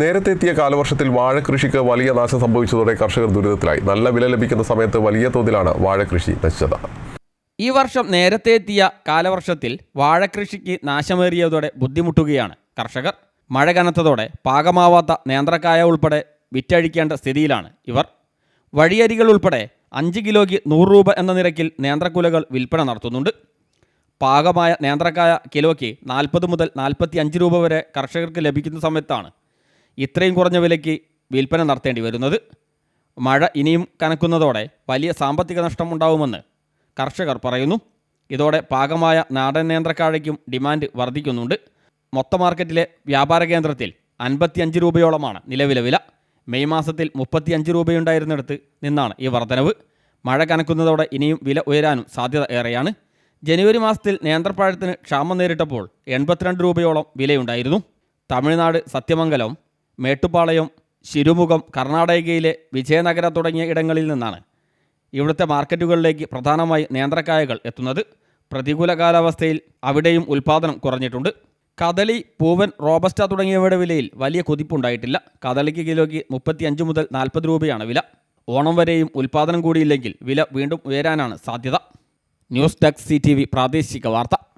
നേരത്തെ എത്തിയ കാലവർഷത്തിൽ വാഴകൃഷിക്ക് വലിയ നാശം സംഭവിച്ചതോടെ കർഷകർ ദുരിതത്തിലായി. നല്ല വില ലഭിക്കുന്ന സമയത്ത് വലിയ തോതിലാണ് വാഴകൃഷി നശിച്ചത്. ഈ വർഷം നേരത്തെ എത്തിയ കാലവർഷത്തിൽ വാഴകൃഷിക്ക് നാശമേറിയതോടെ ബുദ്ധിമുട്ടുകയാണ് കർഷകർ. മഴ കനത്തതോടെ പാകമാവാത്ത നേന്ത്രക്കായ ഉൾപ്പെടെ വിറ്റഴിക്കേണ്ട സ്ഥിതിയിലാണ് ഇവർ. വഴിയരികൾ ഉൾപ്പെടെ അഞ്ച് കിലോയ്ക്ക് നൂറ് രൂപ എന്ന നിരക്കിൽ നേന്ത്രക്കുലകൾ വിൽപ്പന നടത്തുന്നുണ്ട്. പാകമായ നേന്ത്രക്കായ കിലോയ്ക്ക് നാൽപ്പത് മുതൽ നാൽപ്പത്തി അഞ്ച് രൂപ വരെ കർഷകർക്ക് ലഭിക്കുന്ന സമയത്താണ് ഇത്രയും കുറഞ്ഞ വിലയ്ക്ക് വിൽപ്പന നടത്തേണ്ടി വരുന്നത്. മഴ ഇനിയും കനക്കുന്നതോടെ വലിയ സാമ്പത്തിക നഷ്ടം ഉണ്ടാവുമെന്ന് കർഷകർ പറയുന്നു. ഇതോടെ പാകമായ നാടൻ നേന്ത്രക്കാഴയ്ക്കും ഡിമാൻഡ് വർദ്ധിക്കുന്നുണ്ട്. മൊത്ത മാർക്കറ്റിലെ വ്യാപാര കേന്ദ്രത്തിൽ അൻപത്തിയഞ്ച് രൂപയോളമാണ് നിലവിലെ വില. മെയ് മാസത്തിൽ മുപ്പത്തിയഞ്ച് രൂപയുണ്ടായിരുന്നിടത്ത് നിന്നാണ് ഈ വർധനവ്. മഴ കനക്കുന്നതോടെ ഇനിയും വില ഉയരാനും സാധ്യത ഏറെയാണ്. ജനുവരി മാസത്തിൽ നേന്ത്രപ്പഴത്തിന് ക്ഷാമം നേരിട്ടപ്പോൾ എൺപത്തിരണ്ട് രൂപയോളം വിലയുണ്ടായിരുന്നു. തമിഴ്നാട് സത്യമംഗലം മേട്ടുപ്പാളയം ശിരുമുഖം കർണാടകയിലെ വിജയനഗര തുടങ്ങിയ ഇടങ്ങളിൽ നിന്നാണ് ഇവിടുത്തെ മാർക്കറ്റുകളിലേക്ക് പ്രധാനമായി നേന്ത്രക്കായകൾ എത്തുന്നത്. പ്രതികൂല കാലാവസ്ഥയിൽ അവിടെയും ഉൽപ്പാദനം കുറഞ്ഞിട്ടുണ്ട്. കദളി പൂവൻ റോബസ്റ്റ തുടങ്ങിയവയുടെ വിലയിൽ വലിയ കുതിപ്പുണ്ടായിട്ടില്ല. കദളിക്ക് കിലോയ്ക്ക് മുപ്പത്തിയഞ്ച് മുതൽ നാൽപ്പത് രൂപയാണ് വില. ഓണം വരെയും ഉൽപ്പാദനം കൂടിയില്ലെങ്കിൽ വില വീണ്ടും ഉയരാനാണ് സാധ്യത. ന്യൂസ് ഡെസ്ക് സി പ്രാദേശിക വാർത്ത.